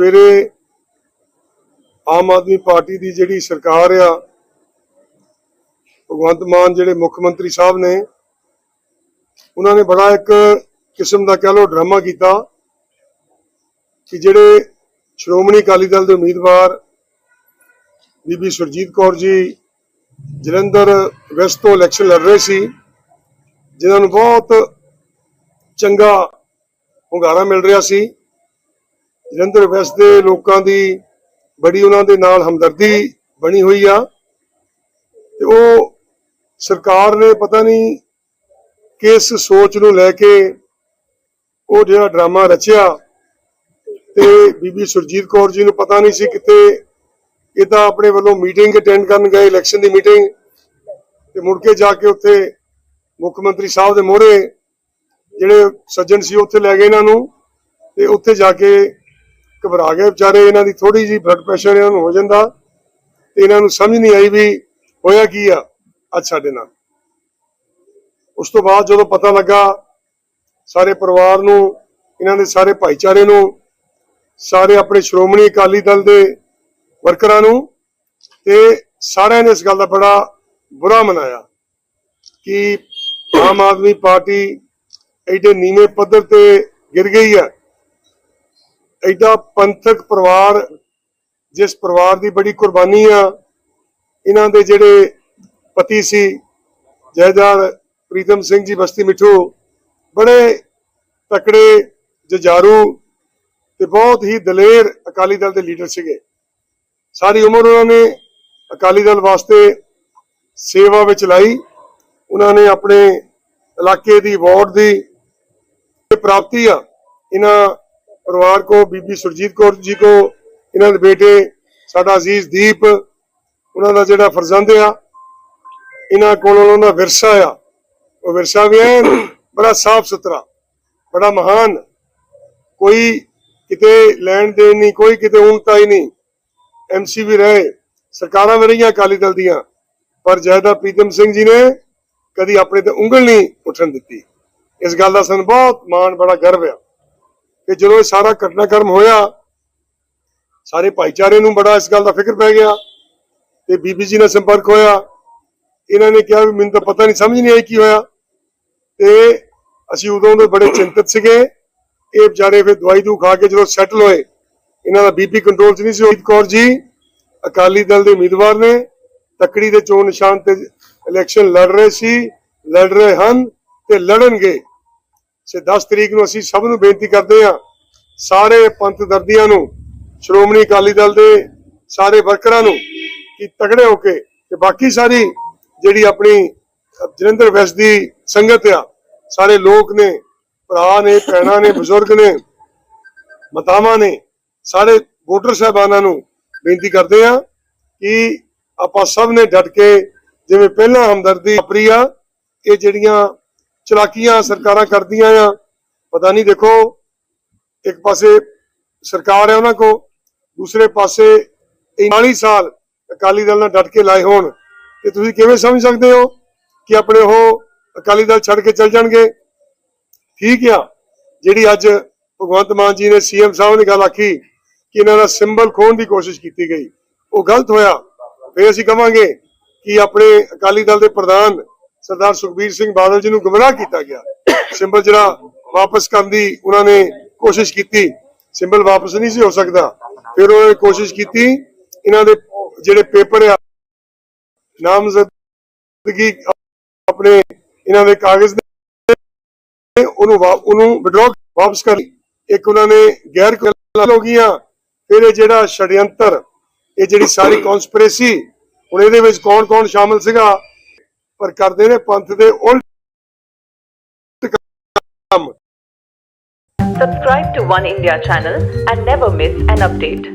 ਸਵੇਰੇ ਆਮ ਆਦਮੀ ਪਾਰਟੀ ਦੀ ਜਿਹੜੀ ਸਰਕਾਰ ਆ, ਭਗਵੰਤ ਮਾਨ ਜਿਹੜੇ ਮੁੱਖ ਮੰਤਰੀ ਸਾਹਿਬ ਨੇ, ਉਹਨਾਂ ਨੇ ਬੜਾ ਇੱਕ ਕਿਸਮ ਦਾ ਕਹਿ ਲੋ ਡਰਾਮਾ ਕੀਤਾ ਕਿ ਜਿਹੜੇ ਸ਼੍ਰੋਮਣੀ ਅਕਾਲੀ ਦਲ ਦੇ ਉਮੀਦਵਾਰ ਬੀਬੀ ਸੁਰਜੀਤ ਕੌਰ ਜੀ ਜਲੰਧਰ ਵੈਸਟ ਤੋਂ ਇਲੈਕਸ਼ਨ ਲੜ ਰਹੇ ਸੀ, ਜਿਨ੍ਹਾਂ ਨੂੰ ਬਹੁਤ ਚੰਗਾ ਹੁੰਗਾਰਾ ਮਿਲ ਰਿਹਾ ਸੀ। ਜਲੰਧਰ ਵੈਸਟ ਦੇ ਲੋਕਾਂ ਦੀ ਬੜੀ ਉਹਨਾਂ ਦੇ ਨਾਲ ਹਮਦਰਦੀ ਬਣੀ ਹੋਈ ਆ। ਤੇ ਉਹ ਸਰਕਾਰ ਨੇ ਪਤਾ ਨਹੀਂ ਕਿਸ ਸੋਚ ਨੂੰ ਲੈ ਕੇ ਉਹ ਜਿਹੜਾ ਡਰਾਮਾ ਰਚਿਆ। ਤੇ ਬੀਬੀ ਸੁਰਜੀਤ ਕੌਰ ਜੀ ਨੂੰ ਪਤਾ ਨਹੀਂ ਸੀ ਕਿਤੇ ਇਹ ਤਾਂ ਆਪਣੇ ਵੱਲੋਂ ਮੀਟਿੰਗ ਅਟੈਂਡ ਕਰਨ ਗਏ, ਇਲੈਕਸ਼ਨ ਦੀ ਮੀਟਿੰਗ। ਤੇ ਮੁੜ ਕੇ ਜਾ ਕੇ ਉੱਥੇ ਮੁੱਖ ਮੰਤਰੀ ਸਾਹਿਬ ਦੇ ਮੋਹਰੇ ਜਿਹੜੇ ਸੱਜਣ ਸੀ, ਉੱਥੇ ਲੈ ਗਏ ਇਹਨਾਂ ਨੂੰ। ਤੇ ਉੱਥੇ ਜਾ ਕੇ ਘਬਰਾ ਗਏ। ਵਿਚਾਰੇ ਇਹਨਾਂ ਦੀ ਥੋੜੀ ਜੀ ਬਲੱਡ ਪ੍ਰੈਸ਼ਰ ਇਹਨਾਂ ਨੂੰ ਹੋ ਜਾਂਦਾ। ਤੇ ਇਹਨਾਂ ਨੂੰ ਸਮਝ ਨਹੀਂ ਆਈ ਵੀ ਹੋਇਆ ਕੀ ਆ ਅੱਜ ਸਾਡੇ ਨਾਲ। ਉਸ ਤੋਂ ਬਾਅਦ ਜਦੋਂ ਪਤਾ ਲੱਗਾ, ਸਾਰੇ ਪਰਿਵਾਰ ਨੂੰ, ਇਹਨਾਂ ਦੇ ਸਾਰੇ ਭਾਈਚਾਰੇ ਨੂੰ, ਸਾਰੇ ਆਪਣੇ ਸ਼੍ਰੋਮਣੀ ਅਕਾਲੀ ਦਲ ਦੇ ਵਰਕਰਾਂ ਨੂੰ ਤੇ ਸਾਰਿਆਂ ਨੇ ਇਸ ਗੱਲ ਦਾ ਬੜਾ ਬੁਰਾ ਮਨਾਇਆ ਕਿ ਆਮ ਆਦਮੀ ਪਾਰਟੀ ਐਡੇ ਨੀਵੇਂ ਪੱਧਰ ਤੇ ਗਿਰ ਗਈ ਹੈ ਐਡਾ ਪੰਥਕ ਪਰਿਵਾਰ, ਜਿਸ ਪਰਿਵਾਰ ਦੀ ਬੜੀ ਕੁਰਬਾਨੀ ਆ, ਇਹਨਾਂ ਦੇ ਜਿਹੜੇ ਪਤੀ ਸੀ ਜੈਦਾਰ ਪ੍ਰੀਤਮ ਸਿੰਘ ਜੀ, ਬਸਤੀ ਮਿੱਠੂ, ਬੜੇ ਤਕੜੇ ਜਜਾਰੂ ਤੇ ਬਹੁਤ ਹੀ ਦਲੇਰ ਅਕਾਲੀ ਦਲ ਦੇ ਲੀਡਰ ਸੀਗੇ। ਸਾਰੀ ਉਮਰ ਉਹਨਾਂ ਨੇ ਅਕਾਲੀ ਦਲ ਵਾਸਤੇ ਸੇਵਾ ਵਿੱਚ ਲਾਈ। ਉਹਨਾਂ ਨੇ ਆਪਣੇ ਇਲਾਕੇ ਦੀ ਵਾਰਡ ਦੀ ਪ੍ਰਾਪਤੀ ਆ, ਇਹਨਾਂ ਪਰਿਵਾਰ ਕੋ, ਬੀਬੀ ਸੁਰਜੀਤ ਕੌਰ ਜੀ ਕੋ, ਇਹਨਾਂ ਦੇ ਬੇਟੇ ਸਾਡਾ ਅਜ਼ੀਜ਼ ਦੀਪ, ਉਹਨਾਂ ਦਾ ਜਿਹੜਾ ਫਰਜ਼ੰਦ ਆ, ਇਹਨਾਂ ਕੋਲ ਉਹਨਾਂ ਦਾ ਵਿਰਸਾ ਆ। ਉਹ ਵਿਰਸਾ ਵੀ ਹੈ ਬੜਾ ਸਾਫ਼ ਸੁਥਰਾ, ਬੜਾ ਮਹਾਨ। ਕੋਈ ਕਿਤੇ ਲੈਣ ਦੇਣ ਨਹੀਂ, ਕੋਈ ਕਿਤੇ ਉਣਤਾ ਹੀ ਨਹੀਂ ਐਮਸੀ ਵੀ ਰਹੇ, ਸਰਕਾਰਾਂ ਵੀ ਰਹੀਆਂ ਅਕਾਲੀ ਦਲ ਦੀਆਂ, ਪਰ ਜੈਦਾ ਪ੍ਰੀਤਮ ਸਿੰਘ ਜੀ ਨੇ ਕਦੀ ਆਪਣੇ ਤੇ ਉਂਗਲ ਨਹੀਂ ਉਠਣ ਦਿੱਤੀ। ਇਸ ਗੱਲ ਦਾ ਸਾਨੂੰ ਬਹੁਤ ਮਾਣ, ਬੜਾ ਗਰਵ ਆ। ਕਿ ਜਦੋਂ ਇਹ ਸਾਰਾ ਘਟਨਾਕ੍ਰਮ ਹੋਇਆ, ਸਾਰੇ ਭਾਈਚਾਰੇ ਨੂੰ ਬੜਾ ਇਸ ਗੱਲ ਦਾ ਫਿਕਰ ਪੈ ਗਿਆ ਤੇ ਬੀਬੀ ਜੀ ਨਾਲ ਸੰਪਰਕ ਹੋਇਆ। ਇਹਨਾਂ ਨੇ ਕਿਹਾ ਵੀ ਮੈਨੂੰ ਤਾਂ ਪਤਾ ਨਹੀਂ, ਸਮਝ ਨਹੀਂ ਆਈ ਕੀ ਹੋਇਆ। ਤੇ ਅਸੀਂ ਉਦੋਂ ਦੇ ਬੜੇ ਚਿੰਤਤ ਸੀਗੇ। ਇਹ ਵਿਚਾਰੇ ਫਿਰ ਦਵਾਈ ਦੂ ਖਾ ਕੇ ਜਦੋਂ ਸੈਟਲ ਹੋਏ, ਇਹਨਾਂ ਦਾ ਬੀਪੀ ਕੰਟਰੋਲ 'ਚ ਨਹੀਂ ਸੀ ਹੋਈ ਕੌਰ ਜੀ, ਅਕਾਲੀ ਦਲ ਦੇ ਉਮੀਦਵਾਰ ਨੇ, ਤਕੜੀ ਦੇ ਚੋਣ ਨਿਸ਼ਾਨ ਤੇ ਇਲੈਕਸ਼ਨ ਲੜ ਰਹੇ ਸੀ, ਲੜ ਰਹੇ ਹਨ ਤੇ ਲੜਨਗੇ। ਸੇ 10 ਤਰੀਕ ਨੂੰ ਅਸੀਂ ਸਭ ਨੂੰ ਬੇਨਤੀ ਕਰਦੇ ਹਾਂ, ਸਾਰੇ ਪੰਥ ਦਰਦੀਆਂ ਨੂੰ, ਸ਼੍ਰੋਮਣੀ ਅਕਾਲੀ ਦਲ ਦੇ ਸਾਰੇ ਵਰਕਰਾਂ ਨੂੰ ਕਿ ਤਗੜੇ ਹੋ ਕੇ ਤੇ ਬਾਕੀ ਸਾਰੀ ਜਿਹੜੀ ਆਪਣੀ ਜਲੰਧਰ ਵੈਸਟ ਦੀ ਸੰਗਤ ਆ, ਸਾਰੇ ਲੋਕ ਨੇ, ਭਰਾ ਨੇ, ਭੈਣਾਂ ਨੇ, ਬਜ਼ੁਰਗ ਨੇ, ਮਤਾਵਾਂ ਨੇ, ਸਾਰੇ ਵੋਟਰ ਸਾਹਿਬਾਨਾਂ ਨੂੰ ਬੇਨਤੀ ਕਰਦੇ ਆ ਕਿ ਆਪਾਂ ਸਭ ਨੇ ਡਟ ਕੇ ਜਿਵੇਂ ਪਹਿਲਾਂ ਹਮਦਰਦੀ ਵਾਪਰੀ ਆ, ਇਹ ਜਿਹੜੀਆਂ ਚਲਾਕੀਆਂ ਸਰਕਾਰਾਂ ਕਰਦੀਆਂ ਆ। ਪਤਾ ਨਹੀਂ ਦੇਖੋ, ਇੱਕ ਪਾਸੇ ਸਰਕਾਰ ਹੈ ਉਹਨਾਂ ਕੋ ਦੂਸਰੇ ਪਾਸੇ 40 ਸਾਲ ਅਕਾਲੀ ਦਲ ਨਾਲ ਡਟ ਕੇ ਲਾਏ ਹੋਣ। ਤੇ ਤੁਸੀਂ ਕਿਵੇਂ ਸਮਝ ਸਕਦੇ ਹੋ ਕਿ ਆਪਣੇ ਉਹ ਅਕਾਲੀ ਦਲ ਛੱਡ ਕੇ ਚੱਲ ਜਾਣਗੇ? ਠੀਕ ਆ, ਜਿਹੜੀ ਅੱਜ ਭਗਵੰਤ ਮਾਨ ਜੀ ਨੇ ਸੀਐਮ ਸਾਹਿਬ ਨੇ ਗੱਲ ਆਖੀ ਕਿ ਇਹਨਾਂ ਦਾ ਸਿੰਬਲ ਖੋਣ ਦੀ ਕੋਸ਼ਿਸ਼ ਕੀਤੀ ਗਈ। ਉਹ ਗਲਤ ਹੋਇਆ। ਫੇਰ ਅਸੀਂ ਕਵਾਂਗੇ ਕਿ ਆਪਣੇ ਅਕਾਲੀ ਦਲ ਦੇ ਪ੍ਰਧਾਨ ਸਰਦਾਰ ਸੁਖਬੀਰ ਸਿੰਘ ਬਾਦਲ ਜੀ ਨੂੰ ਗੁੰਮਰਾਹ ਕੀਤਾ ਗਿਆ। ਸਿੰਬਲ ਜਿਹੜਾ ਵਾਪਸ ਕਰਨ ਦੀ ਉਹਨਾਂ ਨੇ ਕੋਸ਼ਿਸ਼ ਕੀਤੀ। ਸਿੰਬਲ ਵਾਪਸ ਨਹੀਂ ਸੀ ਹੋ ਸਕਦਾ। ਫਿਰ ਉਹਨਾਂ ਨੇ ਕੋਸ਼ਿਸ਼ ਕੀਤੀ। ਇਹਨਾਂ ਦੇ ਜਿਹੜੇ ਪੇਪਰ ਆ, ਨਾਮਜ਼ਦਗੀ ਆਪਣੇ ਇਹਨਾਂ ਦੇ ਕਾਗਜ਼ ਨੇ ਉਹਨੂੰ ਵਾ- ਉਹਨੂੰ ਵਿਡਰਾ ਵਾਪਸ ਕਰ ਲਈ। ਇੱਕ ਉਹਨਾਂ ਨੇ ਗੈਰ ਹੋ ਗਈਆਂ। ਫਿਰ ਇਹ ਜਿਹੜਾ ਛੜਯੰਤਰ ਇਹ ਜਿਹੜੀ ਸਾਰੀ ਕਨਸਪੀਰੇਸੀ ਹੁਣ ਇਹਦੇ ਵਿੱਚ ਕੌਣ ਕੌਣ ਸ਼ਾਮਲ ਸੀਗਾ? ਪਰ ਕਰਦੇ ਨੇ ਪੰਥ ਦੇ ਉਲਟ ਕੰਮ Subscribe to One India channel and never miss an update.